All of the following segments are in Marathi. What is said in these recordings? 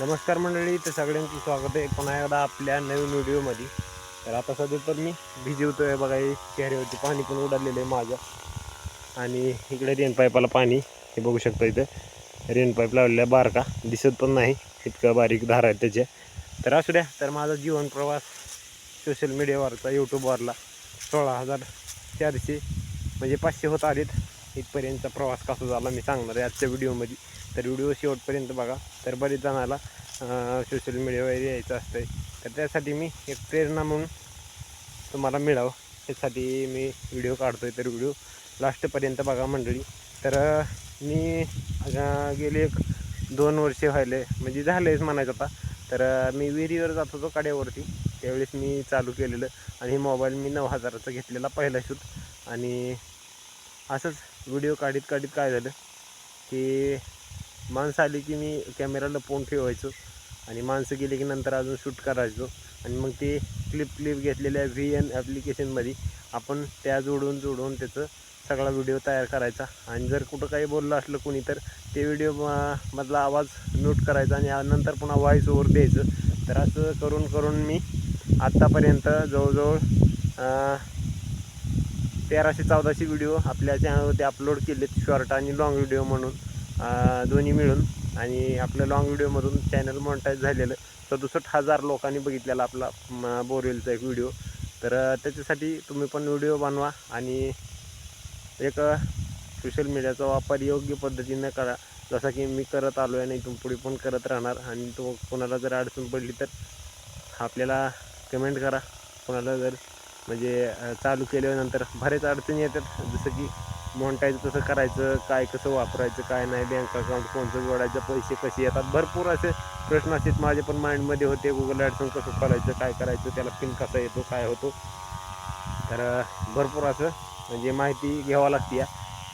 नमस्कार मंडळी तर सगळ्यांचं स्वागत आहे पुन्हा एकदा आपल्या नवीन व्हिडिओमध्ये. तर आता सध्या तर मी भिजवतोय बघा चेहऱ्यावरती पाणी पण उडालेलं आहे माझं आणि इकडे रेन पाईपाला पाणी हे बघू शकता इथं. रेन पाईप लावलेला आहे बारका. दिसत पण नाही इतकं बारीक धार आहे त्याच्या. तर असू द्या तर माझा जीवन प्रवास सोशल मीडियावरचा यूट्यूबवरला सोळा हजार चारशे म्हणजे पाचशे होत आलेत. इथपर्यंतचा प्रवास कसा झाला मी सांगणार आहे आजच्या व्हिडिओमध्ये. तर व्हिडिओ शेवटपर्यंत बघा. तर बरेच जणाला सोशल मीडियावर यायचं असतंय. तर त्यासाठी मी एक प्रेरणा म्हणून तुम्हाला मिळावं. त्यासाठी मी व्हिडिओ काढतो आहे तर व्हिडिओ लास्टपर्यंत बघा मंडळी. तर मी गेले एक दोन वर्षे व्हायले. म्हणजे झालेच म्हणायचं आता. तर मी विहिरीवर जात होतो कड्यावरती त्यावेळेस मी चालू केलेलं आणि मोबाईल मी नऊ हजाराचा घेतलेला पहिला शूट आणि असंच व्हिडिओ काढीत काढीत काय झालं की माणसं आली की मी कॅमेरा लपवून ठेवायचो आणि माणसं गेली की नंतर अजून शूट करायचो. आणि मग ते क्लिप क्लिप घेतलेल्या व्ही एन ॲप्लिकेशनमध्ये आपण त्या जोडून जोडून त्याचं सगळा व्हिडिओ तयार करायचा. आणि जर कुठं काही बोललं असलं कोणी तर ते व्हिडिओ मधला आवाज नोट करायचा आणि नंतर पुन्हा व्हॉईस ओव्हर द्यायचं. तर असं करून करून मी आत्तापर्यंत जवळजवळ तेराशे चौदाशे व्हिडिओ आपल्या चॅनलवरती अपलोड केलेत शॉर्ट आणि लाँग व्हिडिओ म्हणून. दोन्ही मिळून आणि आपलं लॉंग व्हिडिओमधून चॅनल मॉनिटाईज झालेलं. सदुसष्ट हजार लोकांनी बघितलेला आपला बोरवेलचा एक व्हिडिओ तर त्याच्यासाठी तुम्ही पण व्हिडिओ बनवा आणि एक सोशल मीडियाचा वापर योग्य पद्धतीनं करा. जसा की मी करत आलो आहे आणि इथून पुढे पण करत राहणार आणि तो कोणाला जर अडचण पडली तर आपल्याला कमेंट करा. कोणाला जर म्हणजे चालू केल्यानंतर बरेच अडचणी येतात. जसं की मोनटाईज कसं करायचं काय कसं वापरायचं काय नाही बँक अकाउंट कोणतं जोडायचं पैसे कसे येतात? भरपूर असे प्रश्न असेच माझे पण माइंडमध्ये होते गुगल ॲडसन कसं खोलायचं काय करायचं त्याला पिन कसा येतो काय होतो. तर भरपूर असं म्हणजे माहिती घ्यावं लागते या.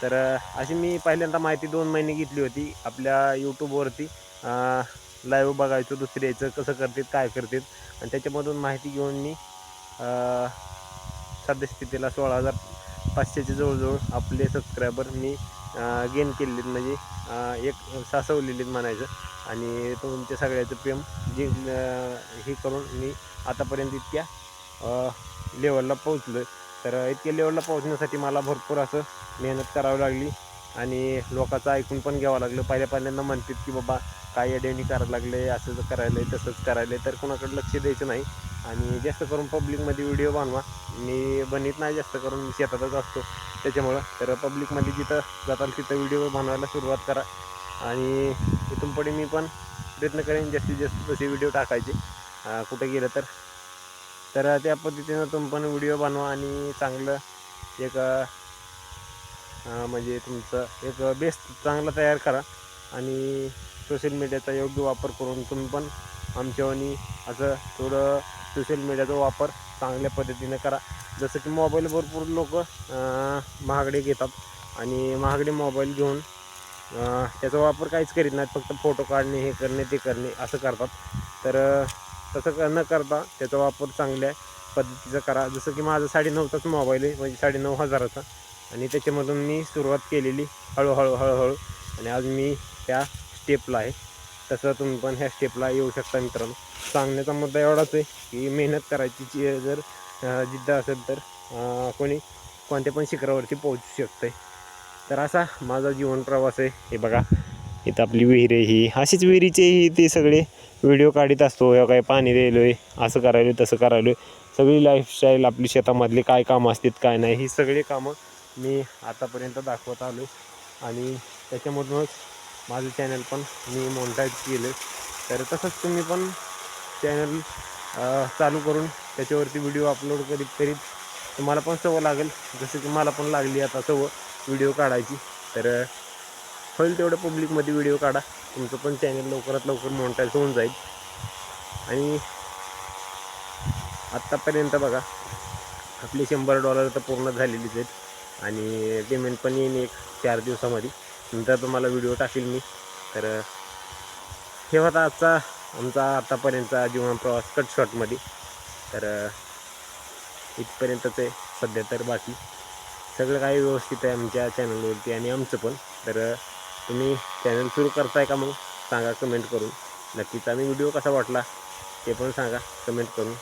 तर अशी मी पहिल्यांदा माहिती दोन महिने घेतली होती. आपल्या यूट्यूबवरती लाईव्ह बघायचो दुसरे यायचं कसं करतात काय करतात. आणि त्याच्यामधून माहिती घेऊन मी सद्यस्थितीला सोळा हजार पाचशेचे जवळजवळ आपले सबस्क्रायबर मी गेन केलेले म्हणजे एक सासवलेले म्हणायचं. आणि तुमच्या सगळ्याचं प्रेम जे हे करून मी आतापर्यंत इतक्या लेवलला पोहोचलो तर इतक्या लेवलला पोहोचण्यासाठी मला भरपूर असं मेहनत करावी लागली. आणि लोकांचं ऐकून पण घ्यावं लागलं. पहिल्या पहिल्यांदा म्हणतात की बाबा काय अडेवणी करायला लागले असं करायला तसंच करायला तर कोणाकडे लक्ष द्यायचं नाही. आणि जास्त करून पब्लिकमध्ये व्हिडिओ बनवा. मी बनवीत नाही जास्त करून शेतातच असतो. त्याच्यामुळं तर पब्लिकमध्ये जिथं जाताल तिथं व्हिडिओ बनवायला सुरुवात करा. आणि इथून पुढे मी पण प्रयत्न करेन जास्तीत जास्त तसे व्हिडिओ टाकायचे. कुठे गेलं तर. तर त्या पद्धतीनं तुम्ही पण व्हिडिओ बनवा आणि चांगलं एक म्हणजे तुमचं एक बेस्ट चांगला तयार करा. आणि सोशल मीडियाचा योग्य वापर करून तुम्ही पण आमच्यावानी असं थोडं सोशल मीडियाचा वापर चांगल्या पद्धतीने करा. जसं की मोबाईल भरपूर लोक महागडे घेतात. आणि महागडे मोबाईल घेऊन त्याचा वापर काहीच करीत नाहीत. फक्त फोटो काढणे हे करणे ते करणे असं करतात. तर तसं क- न करता त्याचा वापर चांगल्या पद्धतीचा करा. जसं की माझा साडेनऊचाच मोबाईल आहे म्हणजे साडेनऊ हजाराचा. आणि त्याच्यामधून मी सुरुवात केलेली हळूहळू हळूहळू. आणि आज मी त्या स्टेपला आहे. तसं तुम्ही पण ह्या स्टेपला येऊ शकता मित्रांनो. सांगण्याचा मुद्दा एवढाच आहे की मेहनत करायची जी जर जिद्द असेल तर कोणी कोणत्या पण शिखरावरती पोहोचू शकते तर असा माझा जीवन प्रवास आहे. हे बघा इथं आपली विहीर आहे ही. अशीच विहिरीचेही ते सगळे व्हिडिओ काढत असतो. या काय पाणी द्यायलो आहे असं करायलो तसं करायलो सगळी लाईफस्टाईल आपली शेतामधली काय कामं असतात काय नाही ही सगळी कामं मी आतापर्यंत दाखवत आलो आणि त्याच्यामधूनच माझं चॅनल पण मी मोनिटाईज केलं तर तसंच तुम्ही पण चॅनल चालू करून त्याच्यावरती व्हिडिओ अपलोड करीत करीत तुम्हाला पण सवय लागेल. जसं की मला पण लागली आता सवय व्हिडिओ काढायची. तर होईल तेवढं पब्लिकमध्ये व्हिडिओ काढा. तुमचं पण चॅनल लवकरात लवकर मोनिटाईज होऊन जाईल. आणि आत्तापर्यंत बघा आपले शंभर डॉलर तर पूर्ण झालेलीच आहेत. आणि पेमेंट पण येईन एक चार दिवसामध्ये. नंतर तुम्हाला व्हिडिओ टाकेल मी. तर हे होता आजचा आमचा आत्तापर्यंतचा जीवन प्रवास कट शॉटमध्ये तर इथपर्यंतच आहे सध्या तर बाकी. सगळं काही व्यवस्थित आहे आमच्या चॅनलवरती आणि आमचं पण. तर तुम्ही चॅनल सुरू करताय का मग? सांगा कमेंट करून. नक्कीच आणि व्हिडिओ कसा वाटला ते पण सांगा. कमेंट करून.